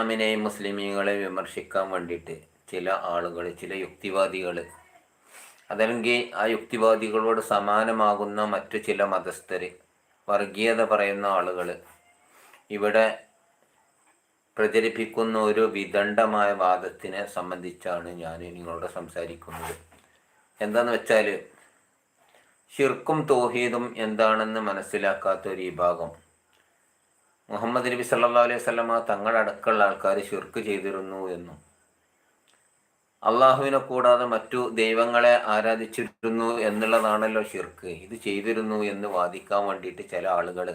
ഇസ്ലാമിനെയും മുസ്ലിമീങ്ങളെ വിമർശിക്കാൻ വേണ്ടിയിട്ട് ചില ആളുകൾ ചില യുക്തിവാദികൾ. അതല്ലെങ്കിൽ ആ യുക്തിവാദികളോട് സമാനമാകുന്ന മറ്റു ചില മതസ്ഥർ വർഗീയത പറയുന്ന ആളുകൾ ഇവിടെ പ്രചരിപ്പിക്കുന്ന ഒരു വിദണ്ഡമായ വാദത്തിനെ സംബന്ധിച്ചാണ് ഞാൻ നിങ്ങളോട് സംസാരിക്കുന്നത്. എന്താന്ന് വെച്ചാൽ ഷിർക്കും തോഹീദും എന്താണെന്ന് മനസ്സിലാക്കാത്ത ഒരു വിഭാഗം. മുഹമ്മദ് നബി സല്ലാ അലൈഹി സ്വലമ തങ്ങളടക്കമുള്ള ആൾക്കാർ ഷിർക്ക് ചെയ്തിരുന്നു എന്നും. അള്ളാഹുവിനെ കൂടാതെ മറ്റു ദൈവങ്ങളെ ആരാധിച്ചിരുന്നു എന്നുള്ളതാണല്ലോ ഷിർക്ക് ഇത് ചെയ്തിരുന്നു എന്ന് വാദിക്കാൻ വേണ്ടിയിട്ട് ചില ആളുകൾ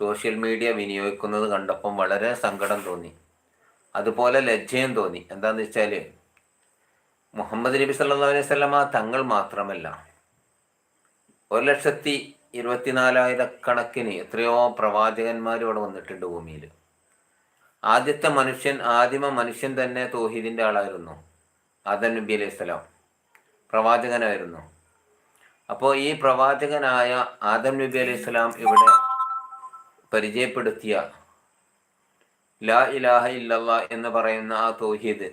സോഷ്യൽ മീഡിയ വിനിയോഗിക്കുന്നത് കണ്ടപ്പം വളരെ സങ്കടം തോന്നി. അതുപോലെ ലജ്ജയും തോന്നി. എന്താണെന്ന് വെച്ചാൽ മുഹമ്മദ് നബി സല്ലാ അലൈഹി സ്വലമ തങ്ങൾ മാത്രമല്ല. ഒരു ലക്ഷത്തി ഇരുപത്തിനാലായിരക്കണക്കിന് എത്രയോ പ്രവാചകന്മാർ ഇവിടെ വന്നിട്ടുണ്ട് ഭൂമിയിൽ ആദ്യത്തെ മനുഷ്യൻ ആദിമ മനുഷ്യൻ തന്നെ തോഹീദിന്റെ ആളായിരുന്നു. ആദം നബി അലൈഹി സ്വലാം. പ്രവാചകനായിരുന്നു. അപ്പോൾ ഈ പ്രവാചകനായ ആദം നബി അലൈഹി സ്വലാം ഇവിടെ പരിചയപ്പെടുത്തിയ ലാ ഇലാഹ ഇല്ലല്ല എന്ന് പറയുന്ന ആ തോഹീദ്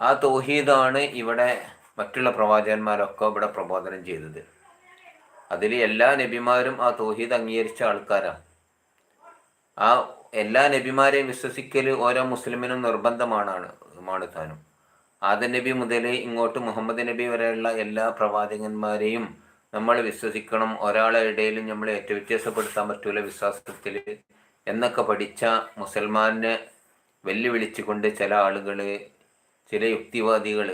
ആ തോഹീദാണ് ഇവിടെ മറ്റുള്ള പ്രവാചകന്മാരൊക്കെ ഇവിടെ പ്രബോധനം ചെയ്തത്. അതിൽ എല്ലാ നബിമാരും ആ തോഹീദ് അംഗീകരിച്ച ആൾക്കാരാണ്. ആ എല്ലാ നബിമാരെയും വിശ്വസിക്കൽ ഓരോ മുസ്ലിമിനും നിർബന്ധമാണ് മാണ് താനും. ആദ നബി മുതൽ ഇങ്ങോട്ട് മുഹമ്മദ് നബി വരെയുള്ള എല്ലാ പ്രവാചകന്മാരെയും നമ്മൾ വിശ്വസിക്കണം. ഒരാളെ ഇടയിലും നമ്മൾ ഏറ്റവും വ്യത്യാസപ്പെടുത്താൻ പറ്റൂല വിശ്വാസത്തിൽ എന്നൊക്കെ പഠിച്ച മുസൽമാനെ വെല്ലുവിളിച്ചുകൊണ്ട് ചില ആളുകൾ ചില യുക്തിവാദികൾ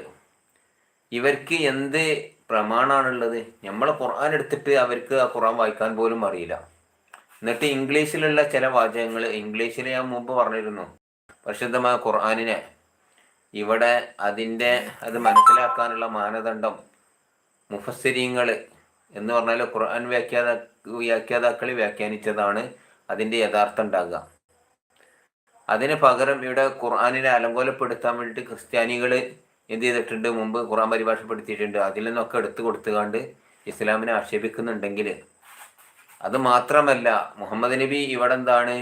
ഇവർക്ക് എന്ത് പ്രമാണാണുള്ളത്. നമ്മൾ ഖുർആൻ എടുത്തിട്ട് അവർക്ക് ആ ഖുർആൻ വായിക്കാൻ പോലും അറിയില്ല. എന്നിട്ട് ഇംഗ്ലീഷിലുള്ള ചില വാചകങ്ങൾ ഇംഗ്ലീഷിൽ ഞാൻ മുമ്പ് പറഞ്ഞിരുന്നു. പരിശുദ്ധമായ ഖുർആാനിനെ. ഇവിടെ അതിന്റെ അത് മനസ്സിലാക്കാനുള്ള മാനദണ്ഡം മുഫസ്സിരീങ്ങൾ എന്ന് പറഞ്ഞാൽ ഖുർആൻ വ്യാഖ്യാത വ്യാഖ്യാതാക്കൾ വ്യാഖ്യാനിച്ചതാണ് അതിന്റെ യഥാർത്ഥം ഉണ്ടാകുക. അതിന് പകരം ഇവിടെ ഖുർആാനിനെ അലങ്കോലപ്പെടുത്താൻ വേണ്ടിയിട്ട് ക്രിസ്ത്യാനികൾ എന്ത് ചെയ്തിട്ടുണ്ട് മുമ്പ് ഖുറാൻ പരിഭാഷപ്പെടുത്തിയിട്ടുണ്ട്. അതിൽ നിന്നൊക്കെ എടുത്തു കൊടുത്തുകൊണ്ട് ഇസ്ലാമിനെ ആക്ഷേപിക്കുന്നുണ്ടെങ്കിൽ അത് മാത്രമല്ല മുഹമ്മദ് നബി ഇവിടെ എന്താണ്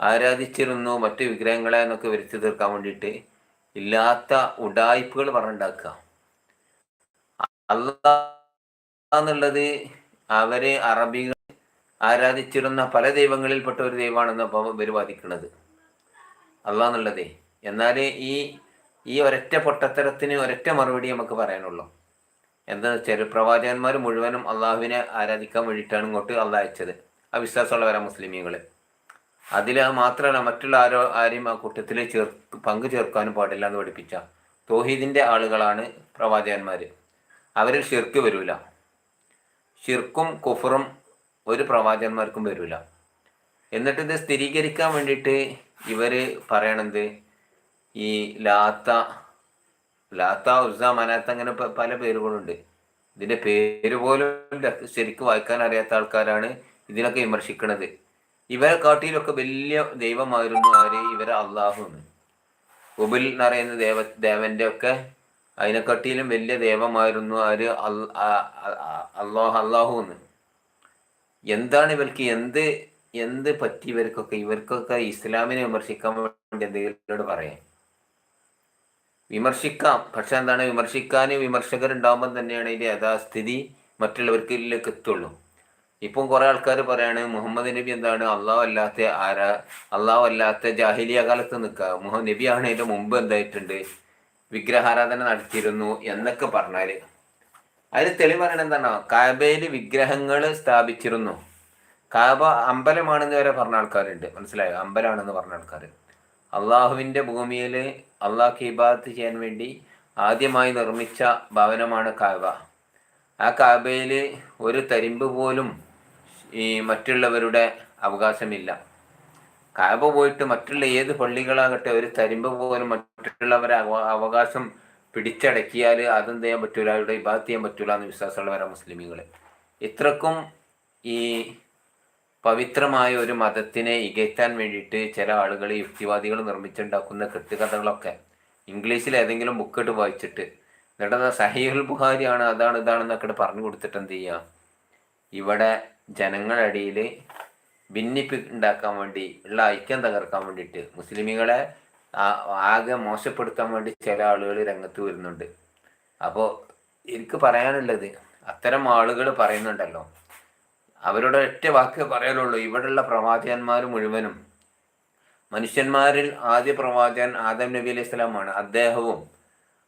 ആരാധിച്ചിരുന്നു? മറ്റു വിഗ്രഹങ്ങളെ എന്നൊക്കെ വരുത്തി തീർക്കാൻ വേണ്ടിയിട്ട് ഇല്ലാത്ത ഉടായ്പകൾ പറഞ്ഞുണ്ടാക്കുക. അല്ലാന്നുള്ളത് അവർ അറബികൾ ആരാധിച്ചിരുന്ന പല ദൈവങ്ങളിൽപ്പെട്ട ഒരു ദൈവമാണെന്ന് അപ്പം ഇവർ വാദിക്കുന്നത് അള്ളാന്നുള്ളതേ എന്നാൽ ഈ ഈ ഒരൊറ്റ പൊട്ടത്തരത്തിന് ഒരൊറ്റ മറുപടി നമുക്ക് പറയാനുള്ളൂ. എന്താ വെച്ചാൽ പ്രവാചകന്മാർ മുഴുവനും അള്ളാഹുവിനെ ആരാധിക്കാൻ വേണ്ടിയിട്ടാണ് ഇങ്ങോട്ട് അള്ളാഹ് അയച്ചത്. ആ വിശ്വാസമുള്ളവരാ മുസ്ലിമീങ്ങൾ അതിൽ മാത്രമല്ല മറ്റുള്ള ആരോ ആരെയും ആ കൂട്ടത്തിൽ ചേർ പങ്കു ചേർക്കാനും പാടില്ല എന്ന് പഠിപ്പിച്ച തോഹീദിന്റെ ആളുകളാണ് പ്രവാചകന്മാർ അവരിൽ ഷിർക്ക് വരില്ല ഷിർക്കും കുഫറും ഒരു പ്രവാചകന്മാർക്കും എന്നിട്ട് ഇത് സ്ഥിരീകരിക്കാൻ വേണ്ടിയിട്ട് ഇവർ പറയണത് ഈ ലാത്ത ലാത്ത ഉസ മനാത്ത അങ്ങനെ പല പേരുകളുണ്ട്. ഇതിന്റെ പേര് പോലും ശരിക്കും വായിക്കാൻ അറിയാത്ത ആൾക്കാരാണ് ഇതിനൊക്കെ വിമർശിക്കുന്നത് ഇവരെ കാട്ടിയിലൊക്കെ വലിയ ദൈവമായിരുന്നു ആര്? ഇവരെ അള്ളാഹു എന്ന് ഉബിൽ എന്ന് പറയുന്ന ദേവ ദേവന്റെ ഒക്കെ അതിനെക്കാട്ടിയിലും വലിയ ദൈവമായിരുന്നു ആര്? അള്ളാഹ് അള്ളാഹു എന്ന് എന്താണ് ഇവർക്ക് എന്ത് എന്ത് പറ്റി ഇവർക്കൊക്കെ? ഇവർക്കൊക്കെ ഇസ്ലാമിനെ വിമർശിക്കാൻ വേണ്ടി എന്തെങ്കിലും പറയാം വിമർശിക്കാം. പക്ഷെ എന്താണ്? വിമർശിക്കാൻ വിമർശകരുണ്ടാകുമ്പോൾ തന്നെയാണ് ഇതിന്റെ യഥാസ്ഥിതി മറ്റുള്ളവർക്കിലേക്ക് എത്തുള്ളൂ. ഇപ്പം കുറേ ആൾക്കാർ പറയാണ് മുഹമ്മദ് നബി എന്താണ്? അള്ളാഹു അല്ലാത്ത ആരാ? അള്ളാഹു അല്ലാത്ത ജാഹിലിയ കാലത്ത് നിൽക്കുക. മുഹമ്മദ് നബി ആണ് ഇതിന്റെ മുമ്പ് എന്തായിട്ടുണ്ട്? വിഗ്രഹാരാധന നടത്തിയിരുന്നു എന്നൊക്കെ പറഞ്ഞാൽ അതിന് തെളിവ് പറയണത് എന്താണ്? കാബയിൽ വിഗ്രഹങ്ങൾ സ്ഥാപിച്ചിരുന്നു. കാബ അമ്പലമാണെന്ന് വരെ പറഞ്ഞ ആൾക്കാരുണ്ട്. മനസ്സിലായോ? അമ്പലമാണെന്ന് പറഞ്ഞ ആൾക്കാർ അള്ളാഹുവിന്റെ ഭൂമിയിൽ അള്ളാഹ് ഇബാദത്ത് ചെയ്യാൻ വേണ്ടി ആദ്യമായി നിർമ്മിച്ച ഭവനമാണ് കാബ. ആ കാബയിൽ ഒരു തരിമ്പ് പോലും ഈ മറ്റുള്ളവരുടെ അവകാശമില്ല. കാബ പോയിട്ട് മറ്റുള്ള ഏത് പള്ളികളാകട്ടെ ഒരു തരിമ്പ് പോലും മറ്റുള്ളവരെ അവകാശം പിടിച്ചടക്കിയാൽ അതെന്ത് ചെയ്യാൻ പറ്റൂല? അവരുടെ ഇബാദത്ത് ചെയ്യാൻ പറ്റൂല എന്ന് വിശ്വാസമുള്ളവരാണ് മുസ്ലിമുകൾ ഇത്രക്കും ഈ പവിത്രമായ ഒരു മതത്തിനെ ഇകയ്ത്താൻ വേണ്ടിയിട്ട് ചില ആളുകൾ യുക്തിവാദികൾ നിർമ്മിച്ചുണ്ടാക്കുന്ന കെട്ടുകഥകളൊക്കെ. ഇംഗ്ലീഷിൽ ഏതെങ്കിലും ബുക്കിട്ട് വായിച്ചിട്ട്. എന്നിട്ട് സഹീൽ ബുഹാരിയാണ് അതാണ് ഇതാണെന്നൊക്കെ പറഞ്ഞു കൊടുത്തിട്ട് എന്ത് ചെയ്യുക ഇവിടെ ജനങ്ങളടിയിൽ ഭിന്നിപ്പ് ഉണ്ടാക്കാൻ വേണ്ടി ഉള്ള ഐക്യം തകർക്കാൻ വേണ്ടിയിട്ട് മുസ്ലിമികളെ ആകെ മോശപ്പെടുത്താൻ വേണ്ടി ചില ആളുകൾ രംഗത്ത് വരുന്നുണ്ട്. അപ്പോൾ എനിക്ക് പറയാനുള്ളത് അത്തരം ആളുകൾ പറയുന്നുണ്ടല്ലോ. അവരുടെ ഒറ്റ വാക്ക് പറയാനുള്ളൂ. ഇവിടെയുള്ള പ്രവാചകന്മാർ മുഴുവനും മനുഷ്യന്മാരിൽ ആദ്യ പ്രവാചകൻ ആദം നബി അലൈഹി സ്വലാമാണ്. അദ്ദേഹവും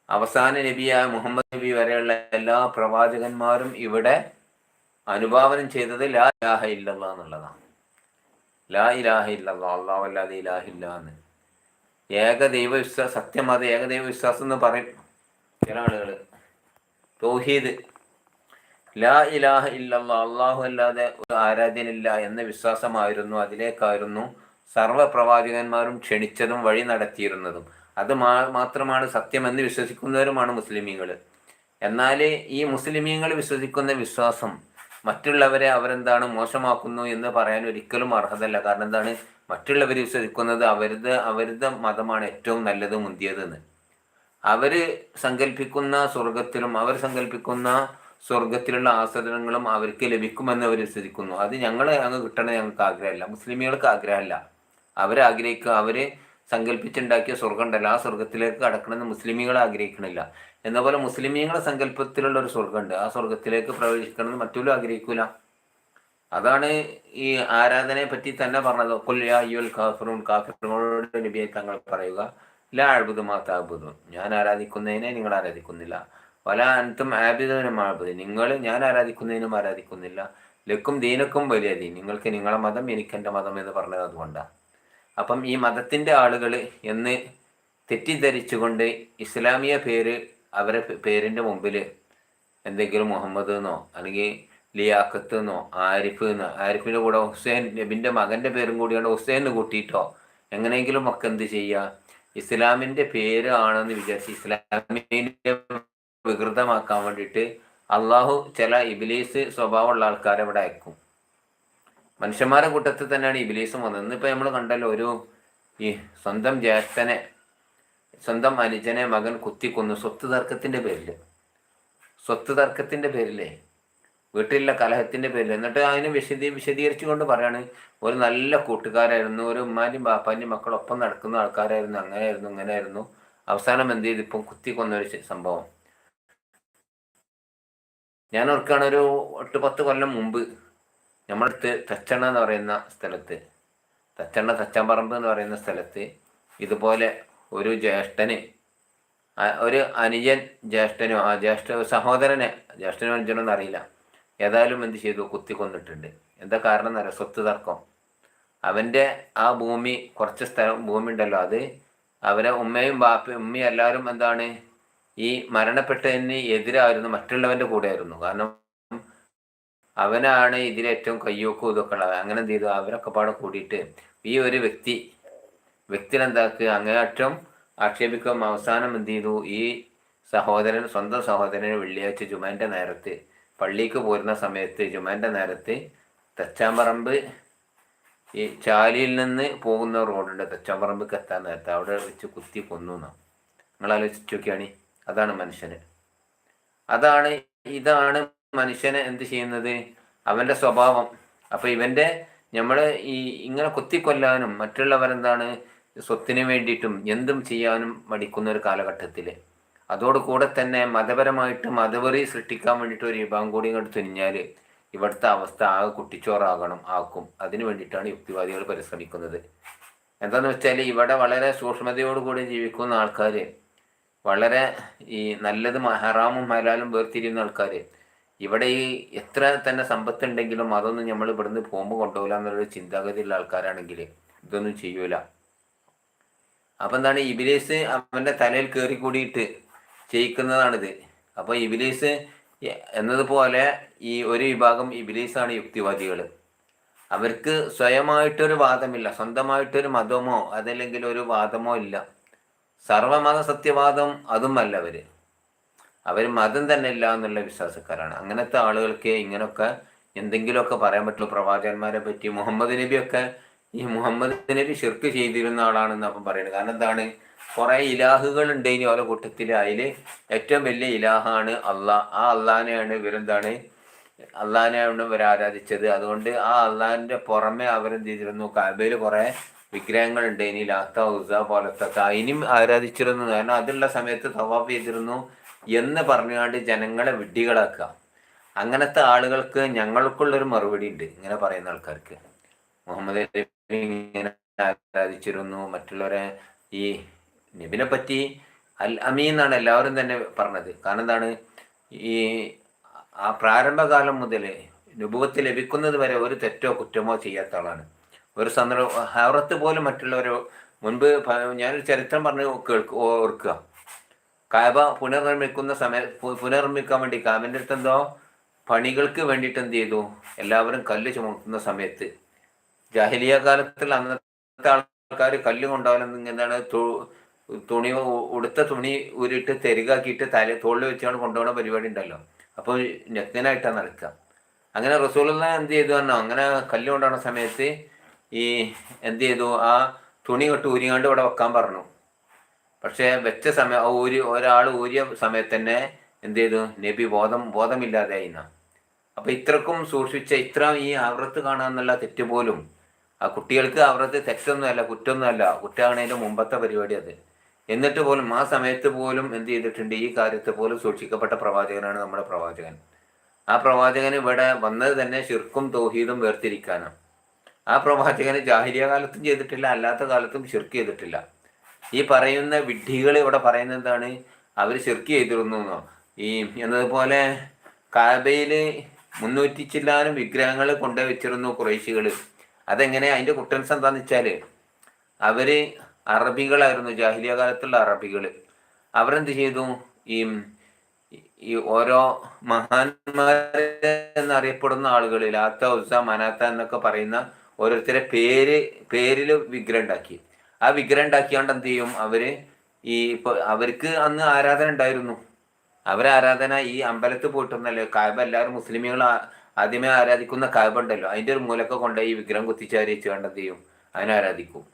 അവസാന നബിയായ മുഹമ്മദ് നബി വരെയുള്ള എല്ലാ പ്രവാചകന്മാരും ഇവിടെ അനുഭാവനം ചെയ്തത് ലാ ഇലാഹ ഇല്ലല്ല എന്നുള്ളതാണ്. ലാ ഇലാഹ ഇല്ലല്ല അള്ളാഹു അല്ലാതെ ഇലാഹില്ല എന്ന്. ഏകദൈവ വിശ്വാസം സത്യം അത് ഏകദൈവ വിശ്വാസം എന്ന് പറയും ചില ആളുകൾ തൗഹീദ് ലാ ഇലാഹ ഇല്ലല്ല അള്ളാഹു അല്ലാതെ ഒരു ആരാധ്യനില്ല എന്ന വിശ്വാസമായിരുന്നു അതിലേക്കായിരുന്നു സർവ പ്രവാചകന്മാരും ക്ഷണിച്ചതും വഴി നടത്തിയിരുന്നതും. അത് മാത്രമാണ് സത്യമെന്ന് വിശ്വസിക്കുന്നവരുമാണ് മുസ്ലിമീങ്ങൾ എന്നാൽ ഈ മുസ്ലിമീങ്ങൾ വിശ്വസിക്കുന്ന വിശ്വാസം മറ്റുള്ളവരെ അവരെന്താണ് മോശമാക്കുന്നു എന്ന് പറയാൻ ഒരിക്കലും അർഹതല്ല. കാരണം എന്താണ്? മറ്റുള്ളവർ വിശ്വസിക്കുന്നത് അവരുടെ അവരുടെ മതമാണ് ഏറ്റവും നല്ലത് മുന്തിയതെന്ന്. അവർ സങ്കല്പിക്കുന്ന സ്വർഗത്തിലും അവർ സങ്കല്പിക്കുന്ന സ്വർഗത്തിലുള്ള ആസ്വദനങ്ങളും അവർക്ക് ലഭിക്കുമെന്ന് അവർ വിശ്വസിക്കുന്നു. അത് ഞങ്ങൾ അങ്ങ് കിട്ടണത് ഞങ്ങൾക്ക് ആഗ്രഹമില്ല. മുസ്ലിമുകൾക്ക് ആഗ്രഹമല്ല. അവർ ആഗ്രഹിക്കുക അവർ സങ്കല്പിച്ചുണ്ടാക്കിയ സ്വർഗം ഉണ്ടല്ലോ. ആ സ്വർഗത്തിലേക്ക് കടക്കണമെന്ന് മുസ്ലിമികൾ ആഗ്രഹിക്കണില്ല. എന്ന പോലെ മുസ്ലിമീങ്ങളെ സങ്കല്പത്തിലുള്ള ഒരു സ്വർഗമുണ്ട് ആ സ്വർഗത്തിലേക്ക് പ്രവേശിക്കണമെന്ന് മറ്റുള്ള ആഗ്രഹിക്കൂല. അതാണ് ഈ ആരാധനയെ പറ്റി തന്നെ പറഞ്ഞത്. കൊല്ലിയ അയ്യുൽ കാഫിറും കാഫിറുകളോട് തങ്ങൾ പറയുക ലാ അഴുബുദ് മാതാബുദും ഞാൻ ആരാധിക്കുന്നതിനെ നിങ്ങൾ ആരാധിക്കുന്നില്ല. വല അനത്തും ആബിദനും ആബുദ് നിങ്ങൾ ഞാൻ ആരാധിക്കുന്നതിനും ആരാധിക്കുന്നില്ല. ലക്കും ദീനക്കും വലിയ ദീൻ. നിങ്ങൾക്ക് നിങ്ങളെ മതം എനിക്ക് എന്റെ മതം എന്ന് പറഞ്ഞത് അതുകൊണ്ടാണ് അപ്പം ഈ മതത്തിന്റെ ആളുകൾ എന്ന് തെറ്റിദ്ധരിച്ചുകൊണ്ട് ഇസ്ലാമിയ പേര് അവരെ പേരിന്റെ മുമ്പിൽ എന്തെങ്കിലും മുഹമ്മദ് എന്നോ അല്ലെങ്കിൽ ലിയാഖത്ത് എന്നോ ആരിഫ് എന്നോ ആരിഫിന്റെ കൂടെ ഹുസൈൻ നബിന്റെ മകന്റെ പേരും കൂടിയാണ് ഹുസൈൻ എന്ന് കൂട്ടിയിട്ടോ? എങ്ങനെയെങ്കിലും ഒക്കെ എന്ത് ചെയ്യുക ഇസ്ലാമിന്റെ പേര് ആണെന്ന് വിചാരിച്ച് ഇസ്ലാമിനെ വികൃതമാക്കാൻ വേണ്ടിയിട്ട് അള്ളാഹു ചില ഇബിലീസ് സ്വഭാവമുള്ള ആൾക്കാരെ ഇവിടെ അയക്കും. മനുഷ്യന്മാരുടെ കൂട്ടത്തിൽ തന്നെയാണ് ഇബിലീസും വന്നത്. ഇന്നിപ്പോൾ നമ്മൾ കണ്ടല്ലോ ഒരു ഈ സ്വന്തം ജ്യേഷ്ഠനെ സ്വന്തം അനുജനെ മകൻ കുത്തിക്കൊന്നു സ്വത്ത് തർക്കത്തിന്റെ പേരിൽ സ്വത്ത് തർക്കത്തിന്റെ പേരിലേ വീട്ടിലുള്ള കലഹത്തിന്റെ പേരിൽ എന്നിട്ട് അതിന് വിശദീ വിശദീകരിച്ചു കൊണ്ട് പറയാണ് ഒരു നല്ല കൂട്ടുകാരായിരുന്നു ഒരു ഉമ്മാന്റെയും ബാപ്പാന്റെയും മക്കളൊപ്പം നടക്കുന്ന ആൾക്കാരായിരുന്നു അങ്ങനെയായിരുന്നു ഇങ്ങനെയായിരുന്നു. അവസാനം എന്ത് ചെയ്ത്? ഇപ്പം കുത്തിക്കൊന്ന ഒരു സംഭവം. ഞാൻ ഓർക്കാണ് ഒരു എട്ട് പത്ത് കൊല്ലം മുമ്പ് നമ്മളടുത്ത് തച്ചണ്ണ എന്ന് പറയുന്ന സ്ഥലത്ത് തച്ചണ്ണ തച്ചമ്പറമ്പ് എന്ന് പറയുന്ന സ്ഥലത്ത് ഇതുപോലെ ഒരു ജ്യേഷ്ഠന് ഒരു അനുജൻ ജ്യേഷ്ഠനോ ആ ജ്യേഷ്ഠ സഹോദരനെ ജ്യേഷ്ഠനോ അനുജനോ എന്നറിയില്ല ഏതായാലും എന്ത് ചെയ്തു? കുത്തി കൊന്നിട്ടുണ്ട്. എന്താ കാരണം എന്നറിയാം സ്വത്ത് തർക്കം. അവന്റെ ആ ഭൂമി കുറച്ച് സ്ഥലം ഭൂമി ഉണ്ടല്ലോ അത്. അവരെ ഉമ്മയും ബാപ്പയും ഉമ്മയും എല്ലാവരും എന്താണ്? ഈ മരണപ്പെട്ടതിന് എതിരായിരുന്നു മറ്റുള്ളവന്റെ കൂടെ ആയിരുന്നു കാരണം അവനാണ് ഇതിലേറ്റവും കയ്യോക്കും ഇതൊക്കെ ഉള്ളത്. അങ്ങനെ എന്ത് ചെയ്തു? അവരൊക്കെ പാടെ കൂടിയിട്ട് ഈ ഒരു വ്യക്തി വ്യക്തിനെന്താക്കുക അങ്ങേയറ്റം ആക്ഷേപിക്കും അവസാനം എന്ത് ചെയ്തു? ഈ സഹോദരൻ സ്വന്തം സഹോദരനെ വെള്ളിയാഴ്ച ജുമാന്റെ നേരത്ത് പള്ളിക്ക് പോരുന്ന സമയത്ത് ജുമാന്റെ നേരത്ത് തച്ചാമ്പറമ്പ് ഈ ചാലിയിൽ നിന്ന് പോകുന്ന റോഡുണ്ട്. തച്ചാമ്പറമ്പ് എത്താൻ നേരത്ത്. അവിടെ വെച്ച് കുത്തി കൊന്നു നിങ്ങൾ ആലോചിച്ച് നോക്കിയാണ്. അതാണ് മനുഷ്യന്. അതാണ് ഇതാണ് മനുഷ്യനെ എന്ത് ചെയ്യുന്നത്? അവന്റെ സ്വഭാവം. അപ്പൊ ഇവന്റെ നമ്മൾ ഈ ഇങ്ങനെ കൊത്തിക്കൊല്ലാനും മറ്റുള്ളവരെന്താണ് സ്വത്തിന് വേണ്ടിയിട്ടും എന്തും ചെയ്യാനും മടിക്കുന്ന ഒരു കാലഘട്ടത്തിൽ അതോടുകൂടെ തന്നെ മതപരമായിട്ട് മതവെറി സൃഷ്ടിക്കാൻ വേണ്ടിയിട്ട് ഒരു വിഭാഗം കൂടി ഇങ്ങോട്ട് തുനിഞ്ഞാൽ ഇവിടുത്തെ അവസ്ഥ ആകെ കുട്ടിച്ചോറാകണം ആക്കും. അതിനു വേണ്ടിയിട്ടാണ് യുക്തിവാദികൾ പരിശ്രമിക്കുന്നത്. എന്താണെന്ന് വെച്ചാൽ ഇവിടെ വളരെ സൂക്ഷ്മതയോടുകൂടി ജീവിക്കുന്ന ആൾക്കാർ വളരെ ഈ നല്ലത് ഹറാമും ഹലാലും വേർതിരിയുന്ന ആൾക്കാർ ഇവിടെ ഈ എത്ര തന്നെ സമ്പത്തുണ്ടെങ്കിലും അതൊന്നും നമ്മൾ ഇവിടുന്ന് പോകുമ്പോൾ കൊണ്ടുപോകില്ല എന്നുള്ളൊരു ചിന്താഗതിയുള്ള ആൾക്കാരാണെങ്കിൽ ഇതൊന്നും ചെയ്യൂല. അപ്പം എന്താണ് ഇബിലീസ് അവന്റെ തലയിൽ കയറി കൂടിയിട്ട് ചെയ്യിക്കുന്നതാണിത്. അപ്പോൾ ഇബിലീസ് എന്നതുപോലെ ഈ ഒരു വിഭാഗം ഇബിലീസാണ് യുക്തിവാദികൾ അവർക്ക് സ്വയമായിട്ടൊരു വാദമില്ല. സ്വന്തമായിട്ടൊരു മതമോ അതല്ലെങ്കിൽ ഒരു വാദമോ ഇല്ല. സർവമത സത്യവാദം അതുമല്ല അവർ. അവർ മതം തന്നെ ഇല്ല എന്നുള്ള വിശ്വാസക്കാരാണ്. അങ്ങനത്തെ ആളുകൾക്ക് ഇങ്ങനൊക്കെ എന്തെങ്കിലുമൊക്കെ പറയാൻ പറ്റുള്ളൂ. പ്രവാചകന്മാരെ പറ്റി മുഹമ്മദ് നബിയൊക്കെ ഈ മുഹമ്മദ് നബി ഷിർക്ക് ചെയ്തിരുന്ന ആളാണെന്ന് അപ്പം പറയുന്നത് കാരണം എന്താണ്? കുറെ ഇലാഹുകൾ ഉണ്ട് ഇനി ഓരോ കൂട്ടത്തിൽ അതിൽ ഏറ്റവും വലിയ ഇലാഹാണ് അള്ളാഹ് ആ അള്ളാഹിനെയാണ് ഇവരെന്താണ്? അള്ളാഹിനെയാണ് ഇവർ ആരാധിച്ചത്. അതുകൊണ്ട് ആ അള്ളഹാന്റെ പുറമെ അവരെന്ത് ചെയ്തിരുന്നു? കാബയിൽ കുറെ വിഗ്രഹങ്ങളുണ്ട്. ഇനി ലാത്ത ഉസ പോലത്തെ അതിനും ആരാധിച്ചിരുന്നു. കാരണം അതുള്ള സമയത്ത് തവാഫ് ചെയ്തിരുന്നു എന്ന് പറഞ്ഞുകൊണ്ട് ജനങ്ങളെ വിഡ്ഢികളാക്കുക. അങ്ങനത്തെ ആളുകൾക്ക് ഞങ്ങൾക്കുള്ളൊരു മറുപടി ഉണ്ട് ഇങ്ങനെ പറയുന്ന ആൾക്കാർക്ക്. മുഹമ്മദ് ഇങ്ങനെ ആരാധിച്ചിരുന്നു. മറ്റുള്ളവരെ ഈ നബിനെ പറ്റി അൽ അമീൻ എന്നാണ് എല്ലാവരും തന്നെ പറഞ്ഞത്. കാരണം എന്താണ്? ഈ ആ പ്രാരംഭകാലം മുതൽ നുപുവത്ത് ലഭിക്കുന്നത് വരെ ഒരു തെറ്റോ കുറ്റമോ ചെയ്യാത്ത ആളാണ്. ഒരു സന്ദർഭം ഹൗറത്ത് പോലും മറ്റുള്ളവരോ മുൻപ് ഞാനൊരു ചരിത്രം പറഞ്ഞ് കേൾക്ക ഓർക്കുക. കാബ പുനർനിർമ്മിക്കുന്ന സമയ പുനർനിർമ്മിക്കാൻ വേണ്ടി കാബിന്റെ അടുത്ത് എന്തോ പണികൾക്ക് വേണ്ടിയിട്ട് എന്ത് ചെയ്തു? എല്ലാവരും കല്ല് ചുമക്കുന്ന സമയത്ത്. ജാഹിലിയ കാലത്തിൽ അന്നത്തെ ആൾക്കാർ കല്ല് കൊണ്ടുപോകാൻ എന്താണ് തുണി ഉടുത്ത തുണി ഊരിട്ട് തെരുകാക്കിയിട്ട് തല തോളിൽ വെച്ചാണ് കൊണ്ടുപോകുന്ന പരിപാടി ഉണ്ടല്ലോ. അപ്പോൾ നഗ്നനായിട്ടാണ് നടക്കുക. അങ്ങനെ റസൂൾ എന്ത് ചെയ്തു പറഞ്ഞോ? അങ്ങനെ കല്ല് കൊണ്ടുപോകുന്ന സമയത്ത് ഈ എന്ത് ചെയ്തു? ആ തുണി തൊട്ട് ഊരിയാണ്ട് ഇവിടെ വെക്കാൻ പറഞ്ഞു. പക്ഷേ വെച്ച സമയം ഊരി ഒരാൾ ഊരിയ സമയത്ത് തന്നെ എന്ത് ചെയ്തു? നബി ബോധം ബോധമില്ലാതെ ബോധമില്ലാതെയായിന്ന അപ്പൊ ഇത്രക്കും സൂക്ഷിച്ച ഇത്ര ഈ ആവൃത്ത് കാണാന്നുള്ള തെറ്റ് പോലും. ആ കുട്ടികൾക്ക് ആവൃത്ത് തെറ്റൊന്നുമല്ല കുറ്റമൊന്നുമല്ല കുറ്റാണതിന്റെ മുമ്പത്തെ പരിപാടി അത്. എന്നിട്ട് പോലും ആ സമയത്ത് പോലും എന്ത് ചെയ്തിട്ടുണ്ട്? ഈ കാര്യത്തെ പോലും സൂക്ഷിക്കപ്പെട്ട പ്രവാചകനാണ് നമ്മുടെ പ്രവാചകൻ. ആ പ്രവാചകൻ ഇവിടെ വന്നത് തന്നെ ശിർക്കും തോഹീദും വേർതിരിക്കാനാണ്. ആ പ്രവാചകന് ജാഹിരിയ കാലത്തും ചെയ്തിട്ടില്ല അല്ലാത്ത കാലത്തും ശിർക്ക് ചെയ്തിട്ടില്ല. ഈ പറയുന്ന വിഡ്ഢികൾ ഇവിടെ പറയുന്നത് എന്താണ്? അവർ ശിർക്ക് ചെയ്തിരുന്നു എന്നോ ഈ എന്നതുപോലെ കാബയിൽ മുന്നൂറ്റി ചില്ലാനും വിഗ്രഹങ്ങൾ കൊണ്ടുപോയി വെച്ചിരുന്നു കുറേശികൾ. അതെങ്ങനെ? അതിന്റെ കുട്ടൻസ് എന്താണെന്ന് വെച്ചാൽ അവർ അറബികളായിരുന്നു ജാഹിലിയ കാലത്തുള്ള അറബികൾ. അവരെന്ത് ചെയ്തു? ഈ ഈ ഓരോ മഹാന്മാർ എന്നറിയപ്പെടുന്ന ആളുകളിൽ ആത്ത ഉസ മനാത്ത എന്നൊക്കെ പറയുന്ന ഓരോരുത്തരെ പേര് പേരിൽ വിഗ്രഹം ഉണ്ടാക്കി. ആ വിഗ്രഹം ഉണ്ടാക്കിയാണ്ട് എന്ത് ചെയ്യും? അവർ ഈ ഇപ്പൊ അവർക്ക് അന്ന് ആരാധന ഉണ്ടായിരുന്നു. അവരെ ആരാധന ഈ അമ്പലത്തിൽ പോയിട്ടൊന്നല്ലേ? കായബ എല്ലാവരും മുസ്ലിമുകൾ ആദ്യമേ ആരാധിക്കുന്ന കായബ ഉണ്ടല്ലോ. അതിന്റെ ഒരു മൂലൊക്കെ ഈ വിഗ്രഹം കുത്തിച്ചാരിച്ച് വേണ്ട എന്ത് ചെയ്യും? അതിനെ ആരാധിക്കും.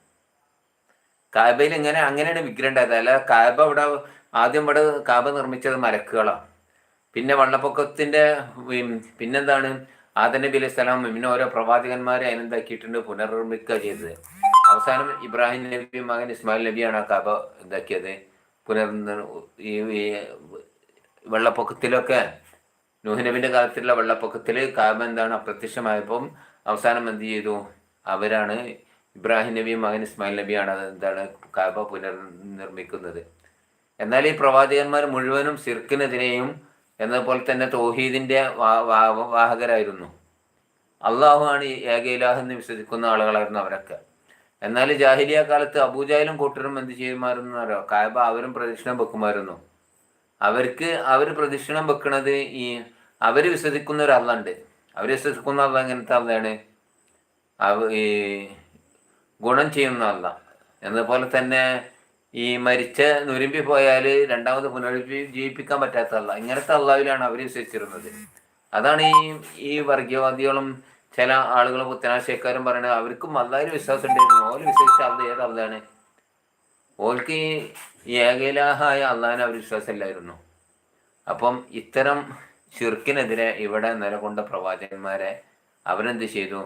കായബയിൽ ഇങ്ങനെ അങ്ങനെയാണ് വിഗ്രഹം ഉണ്ടായത്. അല്ല കായബ ഇവിടെ ആദ്യം ഇവിടെ കാബ നിർമ്മിച്ചത് മരക്കുകളാണ് പിന്നെ വെള്ളപ്പൊക്കത്തിന്റെ പിന്നെന്താണ്? ആദം നബി അലൈഹി സ്വലാം പിന്നെ ഓരോ പ്രവാചകന്മാരെ അതിനെന്താക്കിയിട്ടുണ്ട് പുനർനിർമ്മിക്കുക ചെയ്തത്. അവസാനം ഇബ്രാഹിം നബി മകൻ ഇസ്മായിൽ നബിയാണ് ആ കാബ എന്താക്കിയത് പുനർ ഈ വെള്ളപ്പൊക്കത്തിലൊക്കെ നൂഹ് കാലത്തിലുള്ള കാലത്തുള്ള വെള്ളപ്പൊക്കത്തിൽ കാബ എന്താണ് അപ്രത്യക്ഷമായപ്പം അവസാനം എന്ത് ചെയ്തു? അവരാണ് ഇബ്രാഹിം നബിയും മകൻ ഇസ്മായിൽ നബിയാണ് അത് എന്താണ് കാബ പുനർനിർമ്മിക്കുന്നത്. എന്നാൽ ഈ പ്രവാചകന്മാർ മുഴുവനും സിർക്കിനെതിരെയും എന്നതുപോലെ തന്നെ വാ- വാഹകരായിരുന്നു. അള്ളാഹു ആണ് ഏക ഇലാഹ് എന്ന് വിശ്വസിക്കുന്ന ആളുകളായിരുന്നു അവരൊക്കെ. എന്നാൽ ജാഹിലിയ കാലത്ത് അബൂജായാലും കൂട്ടരും എന്ത് ചെയ്യുമായിരുന്നു അറിയോ? കായബ അവരും പ്രദക്ഷിണം വെക്കുമായിരുന്നു. അവർക്ക് അവർ പ്രദക്ഷിണം വെക്കുന്നത് ഈ അവർ വിശ്വസിക്കുന്ന ഒരു അള്ള അവർ വിശ്വസിക്കുന്ന അള്ള എങ്ങനത്തെ അവ ഈ ഗുണം ചെയ്യുന്ന ആളാണ് എന്നതുപോലെ തന്നെ ഈ മരിച്ച നുരുമ്പി പോയാൽ രണ്ടാമത് പുനരുജ്ജീ ജീവിപ്പിക്കാൻ പറ്റാത്ത അല്ല ഇങ്ങനത്തെ അള്ളാവിലാണ് അവർ വിശ്വസിച്ചിരുന്നത്. അതാണ് ഈ ഈ വർഗീയവാദികളും ചില ആളുകളും പുത്തനാശയക്കാരും പറയുന്നത് അവർക്കും അള്ളാഹിൽ വിശ്വാസം ഉണ്ടായിരുന്നു ഓൽ വിശ്വസിച്ച അള്ള ഏത് അള്ളാണ് ഓൽക്ക് ഈ ഏകലാഹായ അള്ളാഹിനെ അവർ വിശ്വാസമില്ലായിരുന്നു. അപ്പം ഇത്തരം ഷിർക്കിനെതിരെ ഇവിടെ നിലകൊണ്ട പ്രവാചകന്മാരെ അവരെന്ത് ചെയ്തു?